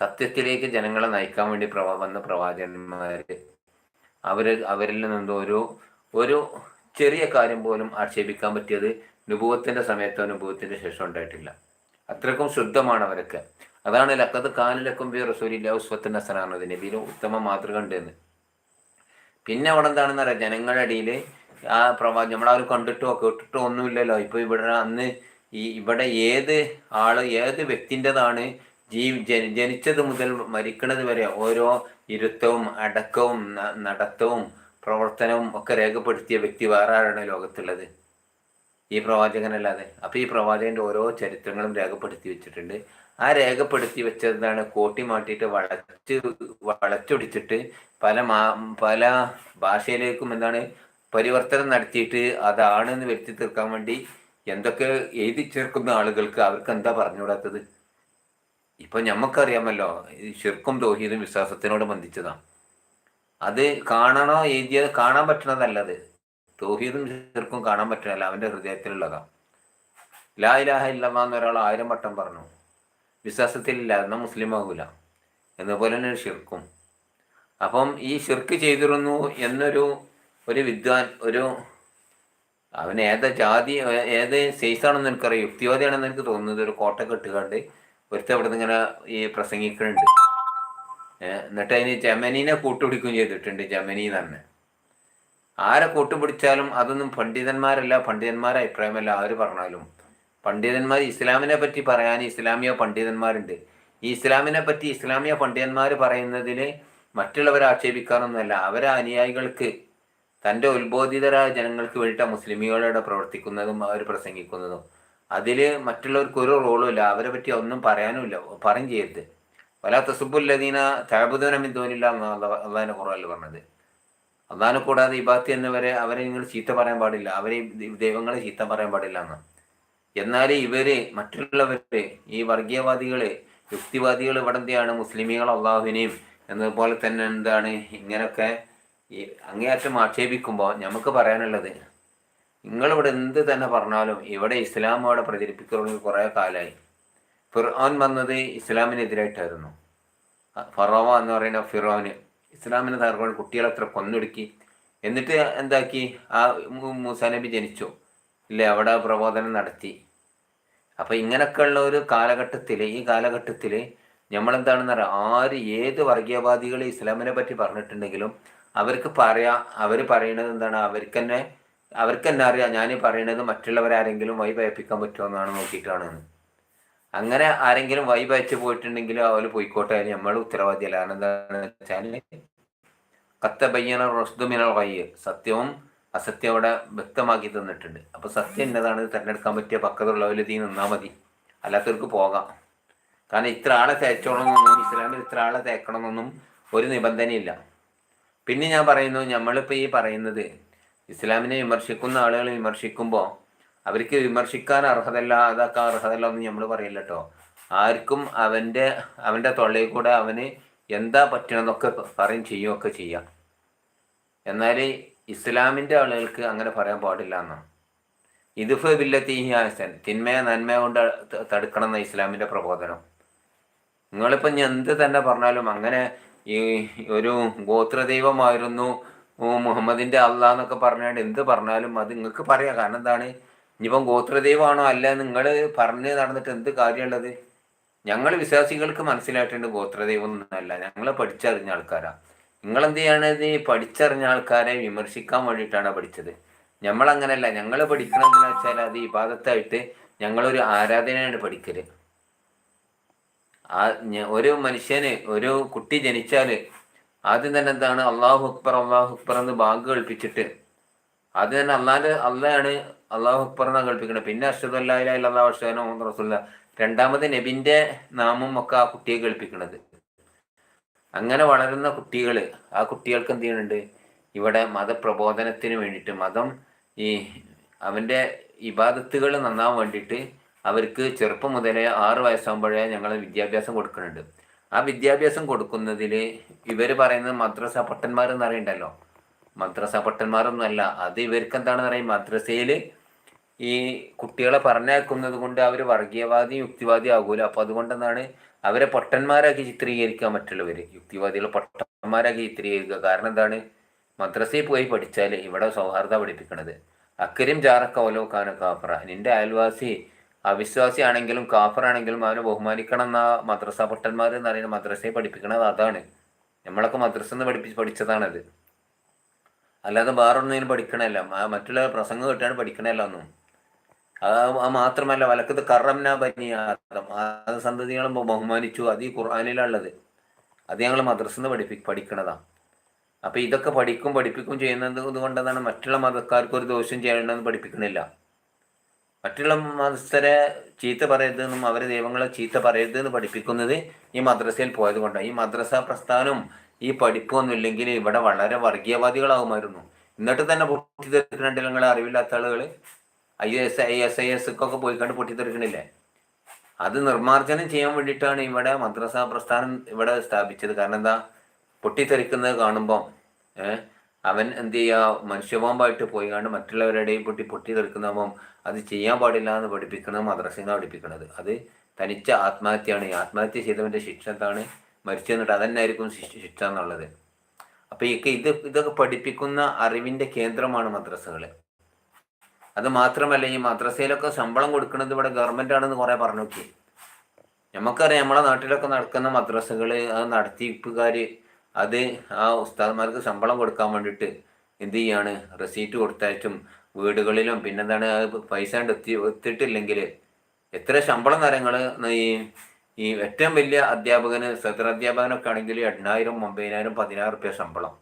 സത്യത്തിലേക്ക് ജനങ്ങളെ നയിക്കാൻ വേണ്ടി പ്രവ വന്ന പ്രവാചകന്മാര് അവർ അവരിൽ നിന്നും ഒരു ഒരു ചെറിയ കാര്യം പോലും ആക്ഷേപിക്കാൻ പറ്റിയത് നുഭവത്തിന്റെ സമയത്തോ അനുഭവത്തിന്റെ ശേഷം ഉണ്ടായിട്ടില്ല. അത്രക്കും ശുദ്ധമാണ് അവരൊക്കെ. അതാണ് ലക്കത് കാലിലക്കും ബി റസൂലില്ല ഉസ്വത്തിന്റെ അസനാണത് നബിയിൽ ഉത്തമ മാതൃക ഉണ്ടെന്ന് പിന്നെ അവിടെ എന്താണെന്ന് അറിയാം ജനങ്ങളുടെ ഇടയിൽ ആ പ്രവാ നമ്മളാരും കണ്ടിട്ടോ കേട്ടിട്ടോ ഒന്നുമില്ലല്ലോ. ഇപ്പൊ ഇവിടെ അന്ന് ഈ ഇവിടെ ഏത് ആൾ ഏത് വ്യക്തിന്റെതാണ് ജീ ജനി ജനിച്ചത് മുതൽ മരിക്കുന്നത് വരെ ഓരോ ഇരുത്തവും അടക്കവും നടത്തവും പ്രവർത്തനവും ഒക്കെ രേഖപ്പെടുത്തിയ വ്യക്തി വേറെ ആരാണ് ലോകത്തുള്ളത്? ഈ പ്രവാചകനല്ലാതെ. അപ്പൊ ഈ പ്രവാചകന്റെ ഓരോ ചരിത്രങ്ങളും രേഖപ്പെടുത്തി വെച്ചിട്ടുണ്ട്. ആ രേഖപ്പെടുത്തി വെച്ചതാണ് കോട്ടി മാറ്റിയിട്ട് വളച്ച് വളച്ചൊടിച്ചിട്ട് പല മാ പല ഭാഷയിലേക്കും എന്താണ് പരിവർത്തനം നടത്തിയിട്ട് അതാണെന്ന് വരുത്തി തീർക്കാൻ വേണ്ടി എന്തൊക്കെ എഴുതി ചേർക്കുന്ന ആളുകൾക്ക് അവർക്ക് എന്താ പറഞ്ഞുകൂടാത്തത്? ഇപ്പൊ ഞമ്മക്കറിയാമല്ലോ ഈ ശിർക്കും തോഹീദും വിശ്വാസത്തിനോട് ബന്ധിച്ചതാണ് അത് കാണണോ എഴുതിയത് കാണാൻ പറ്റണതല്ലത് തോഹീദും ശിർക്കും കാണാൻ പറ്റണല്ല അവന്റെ ഹൃദയത്തിലുള്ളതാ. ലാ ഇലാഹ എന്ന് ഒരാൾ ആയിരം വട്ടം പറഞ്ഞു. വിശ്വാസത്തിലില്ല എന്നാൽ മുസ്ലിം ആകൂല എന്നപോലെ തന്നെ ഷിർക്കും അപ്പം ഈ ഷിർക്ക് ചെയ്തിരുന്നു എന്നൊരു ഒരു വിദ്വാൻ ഒരു അവൻ ഏതാ ജാതി ഏത് സൈസാണെന്ന് എനിക്കറിയാം യുക്തിവാദിയാണെന്ന് എനിക്ക് തോന്നുന്നത് ഒരു കോട്ട ഇട്ടുകൊണ്ട് ഒരുത്ത അവിടെ നിന്ന് ഇങ്ങനെ ഈ പ്രസംഗിക്കുന്നുണ്ട്. എന്നിട്ട് അതിന് ജമനീനെ കൂട്ടുപിടിക്കുകയും ചെയ്തിട്ടുണ്ട് ജമനി തന്നെ ആരെ കൂട്ടുപിടിച്ചാലും അതൊന്നും പണ്ഡിതന്മാരല്ല പണ്ഡിതന്മാരെ അഭിപ്രായമല്ല. ആര് പറഞ്ഞാലും പണ്ഡിതന്മാർ ഇസ്ലാമിനെ പറ്റി പറയാൻ ഇസ്ലാമിയ പണ്ഡിതന്മാരുണ്ട്. ഈ ഇസ്ലാമിനെ പറ്റി ഇസ്ലാമിയ പണ്ഡിതന്മാർ പറയുന്നതിൽ മറ്റുള്ളവരെ ആക്ഷേപിക്കാറൊന്നുമല്ല അവരെ അനുയായികൾക്ക് തന്റെ ഉത്ബോധിതരായ ജനങ്ങൾക്ക് വേണ്ടിയിട്ടാണ് മുസ്ലിമികളോട് പ്രവർത്തിക്കുന്നതും അവർ പ്രസംഗിക്കുന്നതും. അതിൽ മറ്റുള്ളവർക്ക് ഒരു റോളും ഇല്ല. അവരെ പറ്റി ഒന്നും പറയാനുമില്ല പറയും ചെയ്യരുത്. വലാ തസുബുല്ലദീന തഴബുദനമിൻ തോന്നില്ല അള്ളാഹിനെ കുറവല്ല പറഞ്ഞത്. അള്ളാഹിനെ കൂടാതെ ഇബാത്തി എന്നിവരെ അവരെ നിങ്ങൾ ചീത്ത പറയാൻ പാടില്ല. അവരെ ദൈവങ്ങളെ ചീത്ത പറയാൻ പാടില്ല എന്ന് എന്നാൽ ഇവർ മറ്റുള്ളവര് ഈ വർഗീയവാദികൾ യുക്തിവാദികൾ ഇവിടെ എന്തെയാണ് മുസ്ലിമികൾ അള്ളാഹുവിനെയും എന്നതുപോലെ തന്നെ എന്താണ്? ഇങ്ങനൊക്കെ ഈ അങ്ങേയറ്റം ആക്ഷേപിക്കുമ്പോൾ നമുക്ക് പറയാനുള്ളത് നിങ്ങളിവിടെ എന്ത് തന്നെ പറഞ്ഞാലും ഇവിടെ ഇസ്ലാം അവിടെ പ്രചരിപ്പിക്കുന്നത് കുറേ കാലമായി. ഫിർആൻ വന്നത് ഇസ്ലാമിനെതിരായിട്ടായിരുന്നു. ഫറോവ എന്ന് പറയുന്ന ഫിറോന് ഇസ്ലാമിനെ തകർക്കാൻ കുട്ടികളെ അത്ര കൊന്നൊടുക്കി. എന്നിട്ട് എന്താക്കി? ആ മൂസാനബി ജനിച്ചു. ഇല്ലേ? അവിടെ പ്രബോധനം നടത്തി. അപ്പോൾ ഇങ്ങനെയൊക്കെയുള്ള ഒരു കാലഘട്ടത്തിൽ ഈ കാലഘട്ടത്തിൽ നമ്മളെന്താണെന്ന് പറയാം ആര് ഏത് വർഗീയവാദികൾ ഇസ്ലാമിനെ പറ്റി പറഞ്ഞിട്ടുണ്ടെങ്കിലും അവർക്ക് പറയാ അവർ പറയുന്നത് എന്താണ്? അവർക്ക് തന്നെ അവർക്ക് തന്നെ അറിയാം? ഞാൻ പറയുന്നത് മറ്റുള്ളവരാരെങ്കിലും വൈ പയപ്പിക്കാൻ പറ്റുമോ എന്നാണ് നോക്കിയിട്ടാണ്. അങ്ങനെ ആരെങ്കിലും വൈ പയച്ച് പോയിട്ടുണ്ടെങ്കിൽ അവർ പോയിക്കോട്ടെ. നമ്മൾ ഉത്തരവാദിയല്ല. കാരണം എന്താണെന്ന് വെച്ചാൽ കത്ത ബയ്യന വൈ സത്യവും അസത്യം അവിടെ വ്യക്തമാക്കി തന്നിട്ടുണ്ട്. അപ്പോൾ സത്യം എന്നതാണ് തിരഞ്ഞെടുക്കാൻ പറ്റിയ പക്കത്തുള്ളവരിൽ തീ നിന്നാൽ മതി. അല്ലാത്തവർക്ക് പോകാം. കാരണം ഇത്ര ആളെ തേച്ചോളണമെന്നൊന്നും ഇസ്ലാമിൽ ഇത്ര ആളെ തേക്കണമെന്നൊന്നും ഒരു നിബന്ധനയില്ല. പിന്നെ ഞാൻ പറയുന്നു നമ്മളിപ്പോൾ ഈ പറയുന്നത് ഇസ്ലാമിനെ വിമർശിക്കുന്ന ആളുകൾ വിമർശിക്കുമ്പോൾ അവർക്ക് വിമർശിക്കാൻ അർഹതല്ല അതാക്കാൻ അർഹതല്ല എന്ന് നമ്മൾ പറയില്ല കേട്ടോ ആർക്കും അവന്റെ അവന്റെ തൊള്ളയിൽ കൂടെ അവന് എന്താ പറ്റണമെന്നൊക്കെ പറയും ചെയ്യുകയൊക്കെ ചെയ്യാം. എന്നാൽ ഇസ്ലാമിന്റെ ആളുകൾക്ക് അങ്ങനെ പറയാൻ പാടില്ല എന്നാണ് ഇതുഫ് ബില്ലത്തി ഹാസൻ തിന്മയെ നന്മയെ കൊണ്ട് തടുക്കണം എന്ന ഇസ്ലാമിന്റെ പ്രബോധനം. നിങ്ങളിപ്പം എന്ത് തന്നെ പറഞ്ഞാലും അങ്ങനെ ഈ ഒരു ഗോത്രദൈവമായിരുന്നു മുഹമ്മദിന്റെ അല്ല എന്നൊക്കെ പറഞ്ഞാൽ എന്ത് പറഞ്ഞാലും അത് നിങ്ങൾക്ക് പറയാം. കാരണം എന്താണ്? ഇനിയിപ്പം ഗോത്രദൈവമാണോ അല്ല നിങ്ങൾ പറഞ്ഞ് നടന്നിട്ട് എന്ത് കാര്യമുള്ളത്? ഞങ്ങൾ വിശ്വാസികൾക്ക് മനസ്സിലായിട്ടുണ്ട് ഗോത്രദൈവം എന്നല്ല. ഞങ്ങളെ പഠിച്ചറിഞ്ഞ ആൾക്കാരാ. നിങ്ങൾ എന്ത് ചെയ്യണത് പഠിച്ചറിഞ്ഞ ആൾക്കാരെ വിമർശിക്കാൻ വേണ്ടിയിട്ടാണ് പഠിച്ചത്? നമ്മളങ്ങനല്ല ഞങ്ങൾ പഠിക്കണമെന്ന് വെച്ചാൽ അത് ഇബാദത്തായിട്ട് ഞങ്ങളൊരു ആരാധനയാണ് പഠിക്കൽ. ആ ഒരു മനുഷ്യന് ഒരു കുട്ടി ജനിച്ചാൽ ആദ്യം തന്നെ എന്താണ് അള്ളാഹു അക്ബർ അള്ളാഹു അക്ബർ എന്ന് ബാങ്ക് കളിപ്പിച്ചിട്ട് ആദ്യം തന്നെ അള്ളാന്റെ അള്ളയാണ് അള്ളാഹു അക്ബർ എന്നാണ് കളിപ്പിക്കുന്നത് പിന്നെ അർഷദ് അല്ലാ അള്ളാഹു റസുല്ല രണ്ടാമത് നബിന്റെ നാമം ഒക്കെ ആ കുട്ടിയെ കളിപ്പിക്കുന്നത് അങ്ങനെ വളരുന്ന കുട്ടികൾ ആ കുട്ടികൾക്ക് എന്ത് ചെയ്യുന്നുണ്ട്? ഇവിടെ മതപ്രബോധനത്തിന് വേണ്ടിയിട്ട് മതം ഈ അവന്റെ ഇബാദത്തുകൾ നന്നാവാൻ വേണ്ടിയിട്ട് അവർക്ക് ചെറുപ്പം മുതലേ ആറ് വയസ്സാകുമ്പോഴേ ഞങ്ങൾ വിദ്യാഭ്യാസം കൊടുക്കുന്നുണ്ട്. ആ വിദ്യാഭ്യാസം കൊടുക്കുന്നതിൽ ഇവർ പറയുന്നത് മദ്രസ പൊട്ടന്മാരെന്ന് അറിയണ്ടല്ലോ. മദ്രസ പട്ടന്മാരൊന്നും അല്ല. അത് ഇവർക്ക് എന്താണെന്ന് പറയും മദ്രസയിൽ ഈ കുട്ടികളെ പറഞ്ഞേക്കുന്നത് കൊണ്ട് അവർ വർഗീയവാദി യുക്തിവാദി ആകൂല. അപ്പോൾ അതുകൊണ്ട് എന്താണ് അവരെ പൊട്ടന്മാരാക്കി ചിത്രീകരിക്കാൻ മറ്റുള്ളവർ യുക്തിവാദികളെ പൊട്ടന്മാരാക്കി ചിത്രീകരിക്കുക. കാരണം എന്താണ്? മദ്രസയിൽ പോയി പഠിച്ചാൽ ഇവിടെ സൗഹാർദ്ദ പഠിപ്പിക്കണത്. അക്കരും ജാറക്ക കാന കാഫറ നിന്റെ അയൽവാസി അവിശ്വാസിയാണെങ്കിലും കാഫറാണെങ്കിലും അവനെ ബഹുമാനിക്കണം എന്ന മദ്രസ പൊട്ടന്മാർ എന്ന് പറയുന്ന മദ്രസയെ പഠിപ്പിക്കണത് അതാണ്. നമ്മളൊക്കെ മദ്രസ എന്ന് പഠിപ്പിച്ച് പഠിച്ചതാണത്. അല്ലാതെ വേറൊന്നും പഠിക്കണമല്ല മറ്റുള്ള പ്രസംഗം കേട്ടാണ് പഠിക്കണമല്ല ഒന്നും. അത് മാത്രമല്ല വലക്കത്ത് കറംന ആദം. ആ സന്തതികളെ ബഹുമാനിച്ചു. അത് ഈ ഖുർആാനിലുള്ളത്. അത് ഞങ്ങൾ മദ്രസന്ന് പഠിപ്പി പഠിക്കണതാണ് അപ്പോൾ ഇതൊക്കെ പഠിക്കും പഠിപ്പിക്കും ചെയ്യുന്നത് ഇതുകൊണ്ടെന്നാണ് മറ്റുള്ള മതക്കാർക്ക് ഒരു ദോഷം ചെയ്യണമെന്ന് പഠിപ്പിക്കുന്നില്ല മറ്റുള്ള മതസ്ഥരെ ചീത്ത പറയരുതെന്നും അവരെ ദൈവങ്ങളെ ചീത്ത പറയരുതെന്ന് പഠിപ്പിക്കുന്നത് ഈ മദ്രസയിൽ പോയത് കൊണ്ടാണ് ഈ മദ്രസ പ്രസ്ഥാനം ഈ പഠിപ്പൊന്നും ഇല്ലെങ്കിൽ ഇവിടെ വളരെ വർഗീയവാദികളാകുമായിരുന്നു എന്നിട്ട് തന്നെ പൊട്ടിത്തെറിക്കുന്നുണ്ട് നിങ്ങളെ അറിവില്ലാത്ത ആളുകൾ I S I S I S ഒക്കെ പോയി കണ്ട് പൊട്ടിത്തെറിക്കണില്ലേ? അത് നിർമ്മാർജനം ചെയ്യാൻ വേണ്ടിയിട്ടാണ് ഇവിടെ മദ്രസ പ്രസ്ഥാനം ഇവിടെ സ്ഥാപിച്ചത്. കാരണം എന്താ? പൊട്ടിത്തെറിക്കുന്നത് കാണുമ്പോൾ ഏഹ്? അവൻ എന്ത് ചെയ്യുക മനുഷ്യബോംബായിട്ട് പോയി കണ്ട് മറ്റുള്ളവരുടെയും പൊട്ടി പൊട്ടി പൊട്ടിത്തെറിക്കുന്നപ്പം അത് ചെയ്യാൻ പാടില്ല എന്ന് പഠിപ്പിക്കണം മദ്രസിനെ പഠിപ്പിക്കുന്നത് അത് തനിച്ച ആത്മഹത്യയാണ്. ഈ ആത്മഹത്യ ചെയ്തവന്റെ ശിക്ഷ എന്താണ്? മരിച്ചു എന്നിട്ട് അതന്നെ ആയിരിക്കും ശിക്ഷ എന്നുള്ളത്. അപ്പൊ ഈ ഇത് ഇതൊക്കെ പഠിപ്പിക്കുന്ന അറിവിന്റെ കേന്ദ്രമാണ് മദ്രസകൾ അത് മാത്രമല്ല ഈ മദ്രസയിലൊക്കെ ശമ്പളം കൊടുക്കുന്നത് ഇവിടെ ഗവൺമെന്റ് ആണെന്ന് കുറെ പറഞ്ഞു നോക്കി നമുക്കറിയാം നമ്മളെ നാട്ടിലൊക്കെ നടക്കുന്ന മദ്രസകൾ അത് നടത്തിപ്പുകാര് അത് ആ ഉസ്താദ്മാർക്ക് ശമ്പളം കൊടുക്കാൻ വേണ്ടിയിട്ട് എന്ത് ചെയ്യാണ്? റെസീറ്റ് കൊടുത്തയച്ചും വീടുകളിലും പിന്നെന്താണ്? പൈസ കൊണ്ട് എത്തി എത്തിയിട്ടില്ലെങ്കിൽ എത്ര ശമ്പളം കാര്യങ്ങൾ ഈ ഈ ഏറ്റവും വലിയ അധ്യാപകന് സദർ അധ്യാപകനൊക്കെ ആണെങ്കിൽ എണ്ണായിരം ഒമ്പതിനായിരം പതിനായിരം റുപ്യ ശമ്പളം.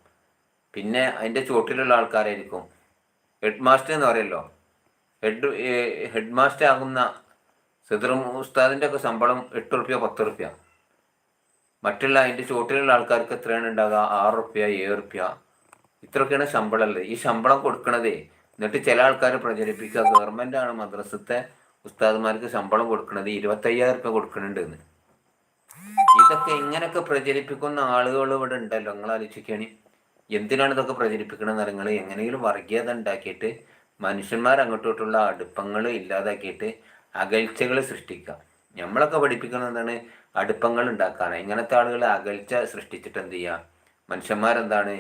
പിന്നെ അതിന്റെ ചുവട്ടിലുള്ള ആൾക്കാരായിരിക്കും. ഹെഡ് മാസ്റ്റർ എന്ന് പറയല്ലോ. ഹെഡ് ഹെഡ് മാസ്റ്റർ ആകുന്ന സദർ ഉസ്താദിന്റെ ഒക്കെ ശമ്പളം എട്ട് റുപ്യ പത്ത് റുപ്യ. മറ്റുള്ള അതിന്റെ ചുവട്ടിലുള്ള ആൾക്കാർക്ക് എത്രയാണ് ഉണ്ടാകുക ആറ് റുപ്യ ഏഴ് റുപ്യ. ഇത്രയൊക്കെയാണ് ശമ്പളം ഉള്ളത് ഈ ശമ്പളം കൊടുക്കണതേ എന്നിട്ട് ചില ആൾക്കാർ പ്രചരിപ്പിക്കുക ഗവൺമെന്റ് ആണ് മദ്രസത്തെ ഉസ്താദ്മാർക്ക് ശമ്പളം കൊടുക്കുന്നത് ഇരുപത്തയ്യായിരം റുപ്യ കൊടുക്കുന്നുണ്ട് എന്ന് ഇതൊക്കെ ഇങ്ങനെയൊക്കെ പ്രചരിപ്പിക്കുന്ന ആളുകൾ ഇവിടെ ഉണ്ടല്ലോ. നിങ്ങൾ ആലോചിക്കുകയാണ് എന്തിനാണ് ഇതൊക്കെ പ്രചരിപ്പിക്കണമെന്ന് നിങ്ങൾ എങ്ങനെയെങ്കിലും വർഗീയത ഉണ്ടാക്കിയിട്ട് മനുഷ്യന്മാർ അങ്ങോട്ടോട്ടുള്ള അടുപ്പങ്ങൾ ഇല്ലാതാക്കിയിട്ട് അകൽച്ചകൾ സൃഷ്ടിക്കുക. നമ്മളൊക്കെ പഠിപ്പിക്കുന്നത് എന്താണ്? അടുപ്പങ്ങൾ ഉണ്ടാക്കാനാണ് ഇങ്ങനത്തെ ആളുകൾ അകൽച്ച സൃഷ്ടിച്ചിട്ട് എന്ത് ചെയ്യുക മനുഷ്യന്മാരെന്താണ്?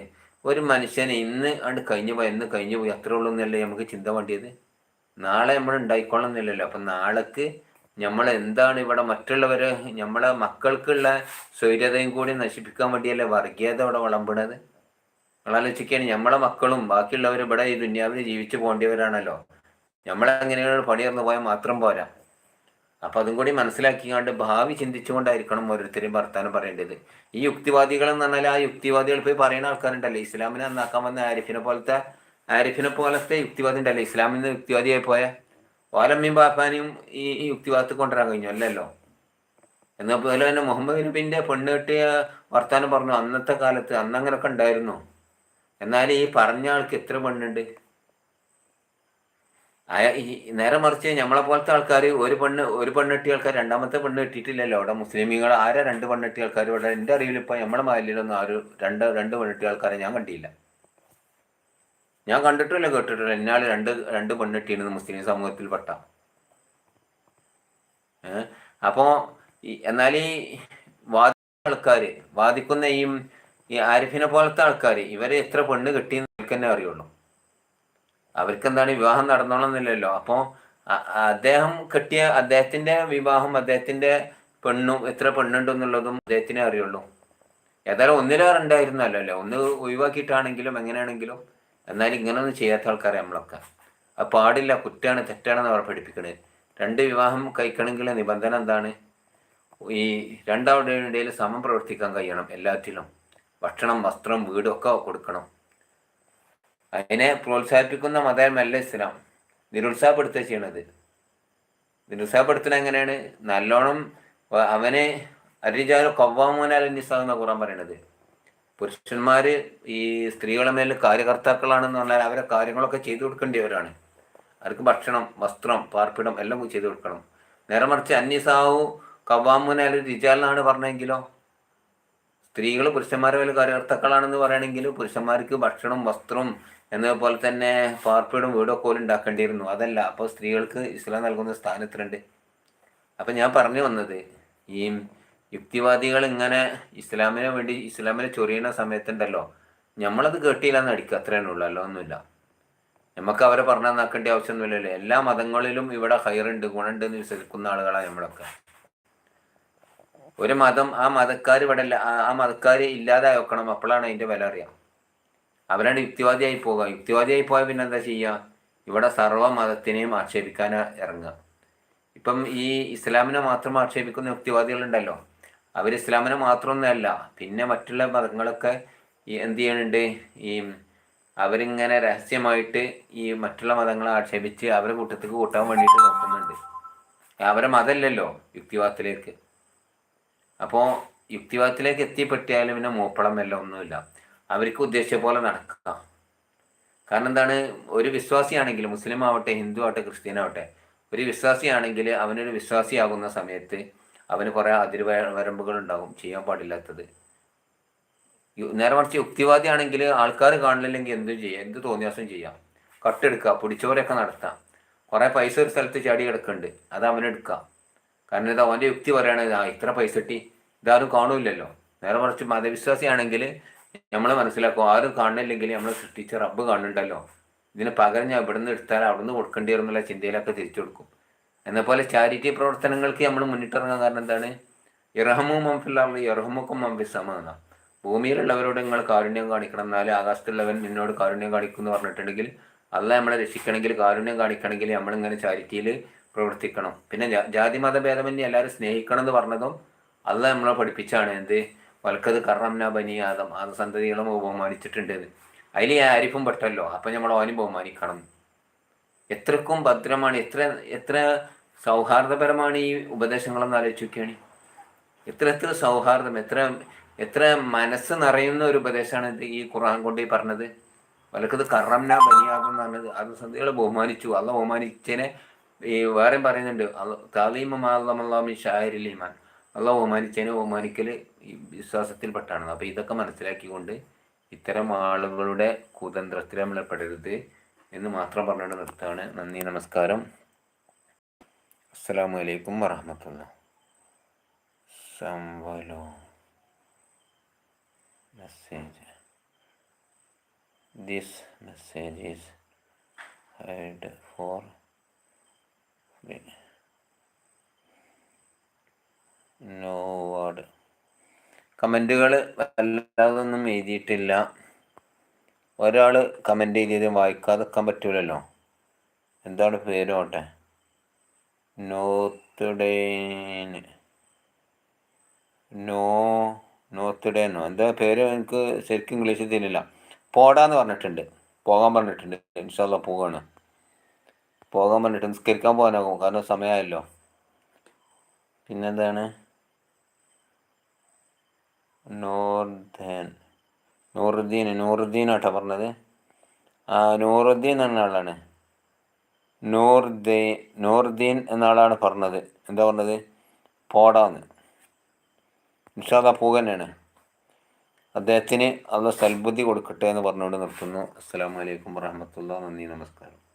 ഒരു മനുഷ്യനെ ഇന്ന് അണ്ട് കഴിഞ്ഞു പോയി ഇന്ന് കഴിഞ്ഞു പോയി അത്രേ ഉള്ളൂ എന്നല്ലേ നമുക്ക് ചിന്ത വേണ്ടിയത്? നാളെ നമ്മൾ ഉണ്ടായിക്കൊള്ളുന്നില്ലല്ലോ അപ്പം നാളേക്ക് നമ്മൾ എന്താണ് ഇവിടെ മറ്റുള്ളവരെ നമ്മളെ മക്കൾക്കുള്ള സ്വൈര്യതയും കൂടി നശിപ്പിക്കാൻ വേണ്ടിയല്ലേ വർഗീയത ഇവിടെ വിളമ്പണത് നിങ്ങളാലോചിക്കുകയാണ് നമ്മളെ മക്കളും ബാക്കിയുള്ളവർ ഇവിടെ ഈ ദുന്യാവിൽ ജീവിച്ചു പോകേണ്ടിയവരാണല്ലോ. നമ്മളെങ്ങനെയാണ് പണിയർന്നു പോയാൽ മാത്രം പോരാ. അപ്പൊ അതും കൂടി മനസ്സിലാക്കിക്കാണ്ട് ഭാവി ചിന്തിച്ചുകൊണ്ടായിരിക്കണം ഓരോരുത്തരും വർത്താനം പറയേണ്ടത്. ഈ യുക്തിവാദികൾ എന്ന് പറഞ്ഞാൽ ആ യുക്തിവാദികൾ പോയി പറയുന്ന ആൾക്കാരുണ്ടല്ലോ. ഇസ്ലാമിനെ നന്നാക്കാൻ വന്ന ആരിഫിനെ പോലത്തെ ആരിഫിനെ പോലത്തെ യുക്തിവാദി ഉണ്ടല്ലോ. ഇസ്ലാമിൽ നിന്ന് യുക്തിവാദിയായി പോയ ഓലമ്മയും ബാപ്പാനെയും ഈ ഈ യുക്തിവാദത്തിൽ കൊണ്ടുവരാൻ കഴിഞ്ഞു അല്ലല്ലോ? എന്നാൽ പോലെ തന്നെ മുഹമ്മദ് നബിന്റെ പെണ്ണ് കെട്ടിയ വർത്താനം പറഞ്ഞു അന്നത്തെ കാലത്ത് അന്നങ്ങനൊക്കെ ഉണ്ടായിരുന്നു. എന്നാൽ ഈ പറഞ്ഞ ആൾക്ക് എത്ര പെണ്ണുണ്ട്? അയ ഈ നേരെ മറിച്ച് നമ്മളെ പോലത്തെ ആൾക്കാർ ഒരു പെണ്ണ് ഒരു പെണ്ണെട്ടിയ ആൾക്കാർ രണ്ടാമത്തെ പെണ്ണ് കിട്ടിയിട്ടില്ലല്ലോ അവിടെ മുസ്ലിമീങ്ങൾ ആരാ രണ്ട് പെണ്ണെട്ടിയ ആൾക്കാർ ഇവിടെ എന്റെ അറിവിൽ ഇപ്പം നമ്മുടെ മാലിലൊന്നും ആരും രണ്ട് രണ്ട് പെണ്ണെട്ടിയ ആൾക്കാരെ ഞാൻ കണ്ടില്ല. ഞാൻ കണ്ടിട്ടില്ല കേട്ടിട്ടില്ല. എന്നാൽ രണ്ട് രണ്ട് പെണ്ണെട്ടിയാണ് മുസ്ലിം സമൂഹത്തിൽ പെട്ട. അപ്പോൾ എന്നാൽ ഈ വാദിക്കുന്ന ആൾക്കാർ വാദിക്കുന്ന ഈ ഈ ആരിഫിനെ പോലത്തെ ആൾക്കാർ ഇവരെ എത്ര പെണ്ണ് കിട്ടിയെന്ന് എനിക്ക് തന്നെ അറിയുള്ളൂ. അവർക്ക് എന്താണ് വിവാഹം നടന്നോളന്നില്ലല്ലോ? അപ്പോൾ അദ്ദേഹം കെട്ടിയ അദ്ദേഹത്തിന്റെ വിവാഹം അദ്ദേഹത്തിന്റെ പെണ്ണും എത്ര പെണ്ണുണ്ടെന്നുള്ളതും അദ്ദേഹത്തിനെ അറിയുള്ളൂ. ഏതായാലും ഒന്നിലോ രണ്ടായിരുന്നല്ലോ ഒന്ന് ഒഴിവാക്കിയിട്ടാണെങ്കിലും എങ്ങനെയാണെങ്കിലും എന്നാലും ഇങ്ങനൊന്നും ചെയ്യാത്ത ആൾക്കാരെ നമ്മളൊക്കെ. അത് പാടില്ല കുറ്റാണ് തെറ്റാണെന്ന് അവർ പഠിപ്പിക്കണത് രണ്ട് വിവാഹം കഴിക്കണമെങ്കിൽ നിബന്ധന എന്താണ്? ഈ രണ്ടാളുടെ ഇടയിൽ സമം പ്രവർത്തിക്കാൻ കഴിയണം എല്ലാത്തിലും. ഭക്ഷണം വസ്ത്രം വീടൊക്കെ കൊടുക്കണം. അതിനെ പ്രോത്സാഹിപ്പിക്കുന്ന മതമല്ല ഇസ്ലാം. നിരുത്സാഹപ്പെടുത്തുക ചെയ്യണത്. നിരുത്സാഹപ്പെടുത്തുന്നത് എങ്ങനെയാണ്? നല്ലോണം അവനെ അരിജാലു കവ്വാമൂന നിസാ എന്ന ഖുറാൻ പറയണത്. പുരുഷന്മാര് ഈ സ്ത്രീകളെ മേൽ കാര്യകർത്താക്കളാണെന്ന് പറഞ്ഞാൽ അവരെ കാര്യങ്ങളൊക്കെ ചെയ്തു കൊടുക്കേണ്ടിയവരാണ്. അവർക്ക് ഭക്ഷണം വസ്ത്രം പാർപ്പിടം എല്ലാം ചെയ്തു കൊടുക്കണം. നേരെ മറിച്ച് അന്യസാവു കവാമുന റിജാൽ എന്നാണ് പറഞ്ഞെങ്കിലോ സ്ത്രീകൾ പുരുഷന്മാരെ മേൽ കാര്യകർത്താക്കളാണെന്ന് പറയണമെങ്കിൽ പുരുഷന്മാർക്ക് ഭക്ഷണം വസ്ത്രം എന്നതുപോലെ തന്നെ പാർപ്പിടും വീടൊക്കെ പോലും ഉണ്ടാക്കേണ്ടിയിരുന്നു അതല്ല അപ്പോൾ സ്ത്രീകൾക്ക് ഇസ്ലാം നൽകുന്ന സ്ഥാനത്തിലുണ്ട് അപ്പം ഞാൻ പറഞ്ഞു വന്നത് ഈ യുക്തിവാദികൾ ഇങ്ങനെ ഇസ്ലാമിനെ വേണ്ടി ഇസ്ലാമിനെ ചൊറിയുന്ന സമയത്തുണ്ടല്ലോ നമ്മളത് കേട്ടില്ലെന്ന് അടിക്കുക. അത്രയാണ് ഉള്ളൂ അല്ല ഒന്നുമില്ല. നമുക്ക് അവരെ പറഞ്ഞു നന്നാക്കേണ്ട ആവശ്യമൊന്നുമില്ലല്ലോ. എല്ലാ മതങ്ങളിലും ഇവിടെ ഹൈറുണ്ട് ഗുണുണ്ട് എന്ന് വിശ്വസിക്കുന്ന ആളുകളാണ് നമ്മളൊക്കെ ഒരു മതം ആ മതക്കാർ ഇവിടെ ആ- മതക്കാർ ഇല്ലാതെ വെക്കണം അപ്പോഴാണ് അതിന്റെ വില അറിയാം. അവരാണ് യുക്തിവാദിയായി പോകുക യുക്തിവാദിയായി പോയാൽ പിന്നെ എന്താ ചെയ്യുക ഇവിടെ സർവ മതത്തിനെയും ആക്ഷേപിക്കാൻ ഇറങ്ങുക. ഇപ്പം ഈ ഇസ്ലാമിനെ മാത്രം ആക്ഷേപിക്കുന്ന യുക്തിവാദികളുണ്ടല്ലോ. അവർ ഇസ്ലാമിനെ മാത്രമൊന്നുമല്ല പിന്നെ മറ്റുള്ള മതങ്ങളൊക്കെ ഈ എന്ത് ചെയ്യുന്നുണ്ട്? ഈ അവരിങ്ങനെ രഹസ്യമായിട്ട് ഈ മറ്റുള്ള മതങ്ങളെ ആക്ഷേപിച്ച് അവരെ കൂട്ടത്തേക്ക് കൂട്ടാൻ വേണ്ടിയിട്ട് നോക്കുന്നുണ്ട്. അവരെ മതമല്ലല്ലോ യുക്തിവാദത്തിലേക്ക്. അപ്പോൾ യുക്തിവാദത്തിലേക്ക് എത്തിപ്പെട്ടിയാലും പിന്നെ മൂപ്പളം എല്ലാം ഒന്നുമില്ല. അവർക്ക് ഉദ്ദേശിച്ച പോലെ നടക്കുക കാരണം എന്താണ്? ഒരു വിശ്വാസിയാണെങ്കിൽ മുസ്ലിം ആവട്ടെ ഹിന്ദു ആവട്ടെ ക്രിസ്ത്യൻ ആവട്ടെ ഒരു വിശ്വാസിയാണെങ്കിൽ അവനൊരു വിശ്വാസിയാകുന്ന സമയത്ത് അവന് കുറേ അതിർവരമ്പുകൾ ഉണ്ടാകും ചെയ്യാൻ പാടില്ലാത്തത്. നേരെ മറിച്ച് യുക്തിവാദിയാണെങ്കിൽ ആൾക്കാർ കാണില്ലെങ്കിൽ എന്തും ചെയ്യാം? എന്ത് തോന്നിയാസം ചെയ്യാം? കട്ടെടുക്കുക പിടിച്ചോരൊക്കെ നടത്താം. കുറേ പൈസ ഒരു സ്ഥലത്ത് ചാടി കിടക്കുന്നുണ്ട് അത് അവനെടുക്കാം കാരണം ഇത് അവന്റെ യുക്തി പറയുകയാണെങ്കിൽ ആ ഇത്ര പൈസ കിട്ടി ഇതാരും കാണൂലല്ലോ നേരെ മറിച്ച് മതവിശ്വാസിയാണെങ്കിൽ നമ്മൾ മനസ്സിലാക്കും ആരും കാണുന്നില്ലെങ്കിൽ നമ്മൾ സൃഷ്ടിച്ച റബ്ബ് കാണുന്നുണ്ടല്ലോ. ഇതിന് പകരം ഞാൻ ഇവിടുന്ന് എടുത്താൽ അവിടുന്ന് കൊടുക്കേണ്ടി വരും എന്നുള്ള ചിന്തയിലൊക്കെ തിരിച്ചു കൊടുക്കും. എന്ന പോലെ ചാരിറ്റി പ്രവർത്തനങ്ങൾക്ക് നമ്മൾ മുന്നിട്ടിറങ്ങാൻ കാരണം എന്താണ്? ഇറഹമു മംഫില്ലാറുള്ള ഇറഹമുക്കും മംഫിസമ ഭൂമിയിലുള്ളവരോട് നിങ്ങൾ കാരുണ്യം കാണിക്കണം എന്നാലും ആകാശത്തുള്ളവൻ നിന്നോട് കാരുണ്യം കാണിക്കും എന്ന് പറഞ്ഞിട്ടുണ്ടെങ്കിൽ അല്ല നമ്മളെ രക്ഷിക്കണമെങ്കിൽ കാരുണ്യം കാണിക്കണമെങ്കിൽ നമ്മളിങ്ങനെ ചാരിറ്റിയിൽ പ്രവർത്തിക്കണം. പിന്നെ ജാതി മത ഭേദമന്യേ എല്ലാവരും സ്നേഹിക്കണം എന്ന് പറഞ്ഞതും അല്ല നമ്മളെ പഠിപ്പിച്ചാണ്. എന്ത്? വൽക്കത് കറംന ബനി ആദം. ആ സന്തതികളും ബഹുമാനിച്ചിട്ടുണ്ട്. അതിൽ ആരിഫും പെട്ടല്ലോ. അപ്പം നമ്മൾ ഓനും ബഹുമാനിക്കണം. എത്രക്കും ഭദ്രമാണ് എത്ര എത്ര സൗഹാർദ്ദപരമാണ് ഈ ഉപദേശങ്ങളെന്ന് ആലോചിക്കുകയാണ് എത്ര എത്ര സൗഹാർദ്ദം എത്ര എത്ര മനസ്സ് നിറയുന്ന ഒരു ഉപദേശമാണ് ഈ ഖുർആൻ കൊണ്ട് ഈ പറഞ്ഞത്. വലക്കത് കറംന ബനിയാകും എന്ന് പറഞ്ഞത് അത് സന്ധികളെ ബഹുമാനിച്ചു. അല്ല ബഹുമാനിച്ചതിനെ ഈ വേറെയും പറയുന്നുണ്ട്. താലീമല്ലാമി ഷായരിൽ ഈമാൻ. അല്ല ബഹുമാനിച്ചതിനെ ബഹുമാനിക്കൽ ഈ വിശ്വാസത്തിൽപ്പെട്ടാണ് അപ്പോൾ ഇതൊക്കെ മനസ്സിലാക്കിക്കൊണ്ട് ഇത്തരം ആളുകളുടെ കുതന്ത്രത്തിൽ നമ്മൾ എന്ന് മാത്രം പറഞ്ഞുകൊണ്ട് നിർത്താണ് നന്ദി നമസ്കാരം. അസ്സലാമു അലൈക്കും വറഹമത്തുള്ള സംവലോ message. This message is hide for no word കമന്റുകൾ വല്ലാതൊന്നും എഴുതിയിട്ടില്ല. ഒരാൾ കമന്റ് എഴുതിയത് വായിക്കാതെക്കാൻ പറ്റൂലല്ലോ. എന്താണ് പേരോട്ടെ നോത്തുടേന്. നോ നോത്തുടേനോ എന്താ പേര് എനിക്ക് ശരിക്കും ഇംഗ്ലീഷിൽ തരില്ല പോടാന്ന് പറഞ്ഞിട്ടുണ്ട്. പോകാൻ പറഞ്ഞിട്ടുണ്ട്. ഇൻഷാല്ല പോവാണ്. പോകാൻ പറഞ്ഞിട്ട് നിസ്കരിക്കാൻ പോകാനാകും. കാരണം സമയമായല്ലോ. പിന്നെന്താണ്? നൂർദീൻ. നൂറുദ്ദീൻ നൂറുദ്ദീൻ ആട്ടോ പറഞ്ഞത്? ആ നൂറുദ്ദീൻ എന്ന ആളാണ്. നൂർദീൻ നൂർദ്ദീൻ എന്ന ആളാണ് പറഞ്ഞത്. എന്താ പറഞ്ഞത്? പോടാന്ന്. നിഷാദ പൂകനാണ് അദ്ദേഹത്തിന് അള്ള സൽബുദ്ധി കൊടുക്കട്ടെ എന്ന് പറഞ്ഞുകൊണ്ട് നിർത്തുന്നു. അസ്സാം വലൈക്കും വാഹമത്തുള്ള നന്ദി നമസ്കാരം.